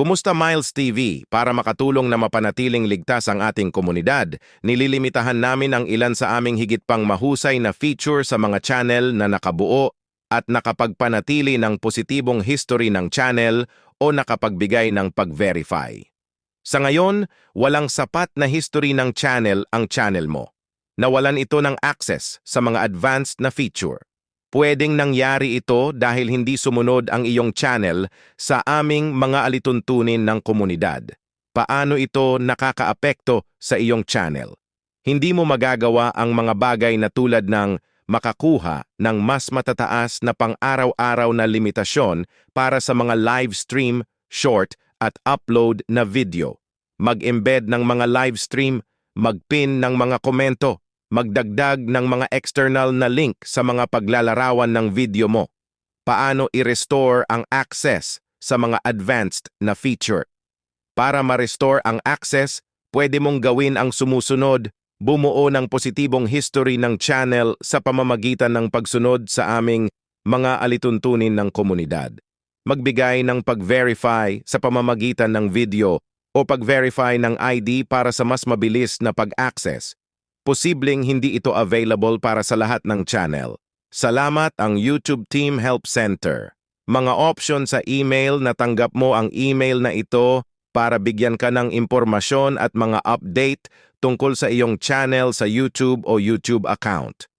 Kumusta Miles TV? Para makatulong na mapanatiling ligtas ang ating komunidad, nililimitahan namin ang ilan sa aming higit pang mahusay na feature sa mga channel na nakabuo at nakapagpanatili ng positibong history ng channel o nakapagbigay ng pag-verify. Sa ngayon, walang sapat na history ng channel ang channel mo. Nawalan ito ng access sa mga advanced na feature. Pwedeng nangyari ito dahil hindi sumunod ang iyong channel sa aming mga alituntunin ng komunidad. Paano ito nakakaapekto sa iyong channel? Hindi mo magagawa ang mga bagay na tulad ng makakuha ng mas matataas na pang-araw-araw na limitasyon para sa mga live stream, short at upload na video. Mag-embed ng mga live stream, mag-pin ng mga komento, magdagdag ng mga external na link sa mga paglalarawan ng video mo. Paano i-restore ang access sa mga advanced na feature. Para ma-restore ang access, pwede mong gawin ang sumusunod, bumuo ng positibong history ng channel sa pamamagitan ng pagsunod sa aming mga alituntunin ng komunidad. Magbigay ng pag-verify sa pamamagitan ng video o pag-verify ng ID para sa mas mabilis na pag-access posibleng hindi ito available para sa lahat ng channel. Salamat ang YouTube Team Help Center. Mga option sa email na tanggap mo ang email na ito para bigyan ka ng impormasyon at mga update tungkol sa iyong channel sa YouTube o YouTube account.